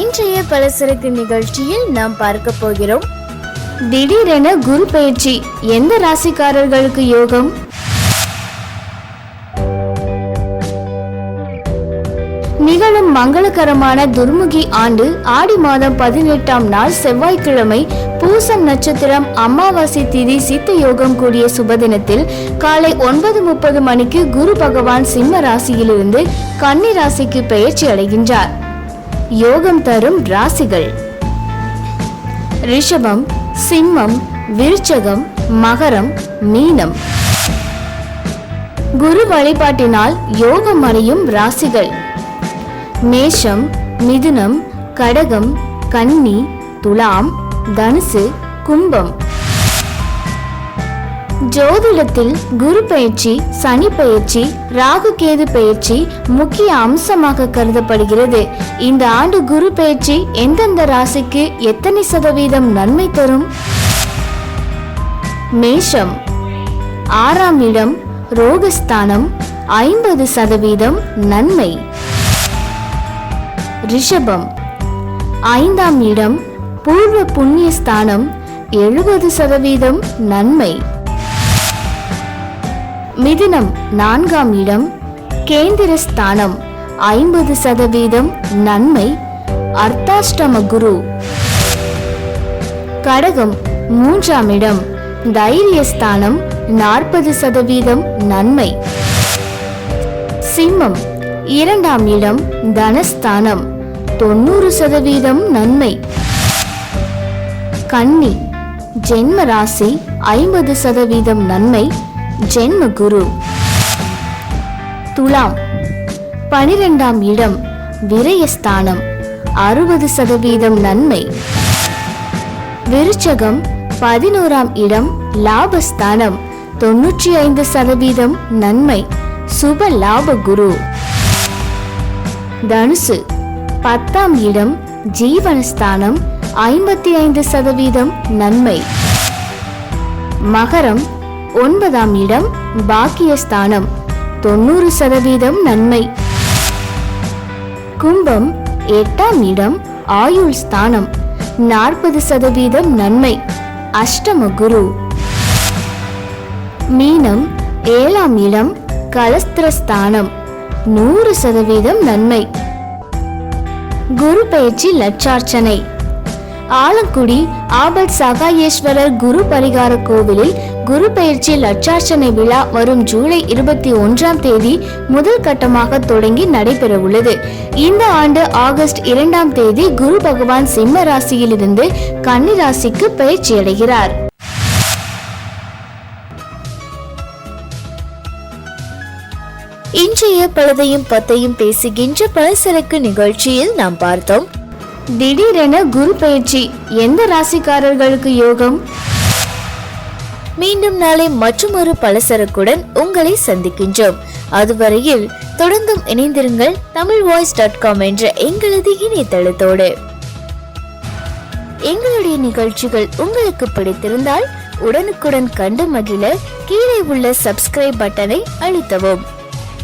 இன்றைய பலசரக்கு நிகழ்ச்சியில் நாம் பார்க்க போகிறோம். திடீரென குரு பயிற்சி. எந்த ராசிக்காரர்களுக்கு யோகம்? நிகழும் மங்களகரமான துர்முகி ஆண்டு ஆடி மாதம் பதினெட்டாம் நாள் செவ்வாய்க்கிழமை பூசம் நட்சத்திரம் அமாவாசை திதி சித்த யோகம் கூடிய சுபதினத்தில் காலை ஒன்பது முப்பது மணிக்கு குரு பகவான் சிம்ம ராசியிலிருந்து கன்னி ராசிக்கு பெயர்ச்சி அடைகின்றார். யோகம் தரும் ராசிகள். ரிஷபம் சிம்மம் விருச்சகம் மகரம் மீனம். குரு வழிபாட்டினால் யோகம் அடையும் ராசிகள். மேஷம் மிதுனம் கடகம் கன்னி துலாம் தனுசு கும்பம். ஜோதிடத்தில் குரு பயிற்சி சனி பயிற்சி ராகு கேது பயிற்சி முக்கிய அம்சமாக கருதப்படுகிறது. இந்த ஆண்டு குரு பயிற்சி எந்தெந்த ராசிக்கு எத்தனை சதவீதம் நன்மை தரும்? மேஷம். ஆறாம் இடம் ரோகஸ்தானம் ஐம்பது சதவீதம் நன்மை. ரிஷபம். ஐந்தாம் இடம் பூர்வ புண்ணிய ஸ்தானம் எழுபது சதவீதம் நன்மை. மிதுனம் நான்காம் இடம். கேந்திர ஸ்தானம் ஐம்பது சதவீதம் நன்மை. அர்த்தாஷ்டம குரு. கடகம் மூன்றாம் இடம். தைரியஸ்தானம் நாற்பது சதவீதம் நன்மை. சிம்மம் இரண்டாம் இடம். தனஸ்தானம் தொண்ணூறு சதவீதம் நன்மை. கன்னி ஜென்ம ராசி ஐம்பது சதவீதம் நன்மை. ஜென்ம குரு துலாம். பனிரெண்டாம் இடம் விரயஸ்தானம். அறுபது சதவீதம் நன்மை. விருச்சகம் பதினோராம் இடம் லாபஸ்தானம். தொன்னூற்றி ஐந்து சதவீதம் நன்மை. சுப லாப குரு. தனுசு. பத்தாம் இடம் ஜீவனஸ்தானம். ஐம்பத்தி ஐந்து சதவீதம் நன்மை. மகரம் ஒன்பதாம் இடம் பாக்கியஸ்தானம். தொண்ணூறு சதவீதம் நன்மை. கும்பம் எட்டாம் இடம் ஆயுள் ஸ்தானம். நாற்பது சதவீதம் நன்மை. அஷ்டம குரு. மீனம் ஏழாம் இடம் கலஸ்திரஸ்தானம். நூறு சதவீதம் நன்மை. குரு பயிற்சி லட்சார்ச்சனை. ஆலங்குடி ஆபத் சகாயேஸ்வரர் குரு பரிகார கோவிலில் குரு பயிற்சி லட்சார்ச்சனை விழா வரும் ஜூலை இருபத்தி ஒன்றாம் தேதி முதல் கட்டமாக தொடங்கி நடைபெற உள்ளது இந்த ஆண்டு ஆகஸ்ட் இரண்டாம் தேதி குரு பகவான் சிம்ம ராசியிலிருந்து கன்னி ராசிக்கு பயிற்சி அடைகிறார். இன்றைய பழுதையும் பத்தையும் பேசுகின்ற பலசரக்கு நிகழ்ச்சியில் நாம் பார்த்தோம். திடீரென குரு பயிற்சி. எந்த ராசிக்காரர்களுக்கு யோகம்? மீண்டும் நாளை மற்றொரு பலசரக்குடன் உங்களை சந்திக்கின்றோம். அதுவரையில் தொடர்ந்தும் இணைந்திருங்கள் தமிழ் வாய்ஸ் டாட் காம் என்ற எங்களது இணையதளத்தோடு. எங்களுடைய நிகழ்ச்சிகள் உங்களுக்கு பிடித்திருந்தால் உடனுக்குடன் கண்டு மகிழ கீழே உள்ள சப்ஸ்கிரைப் பட்டனை அழுத்தவும்.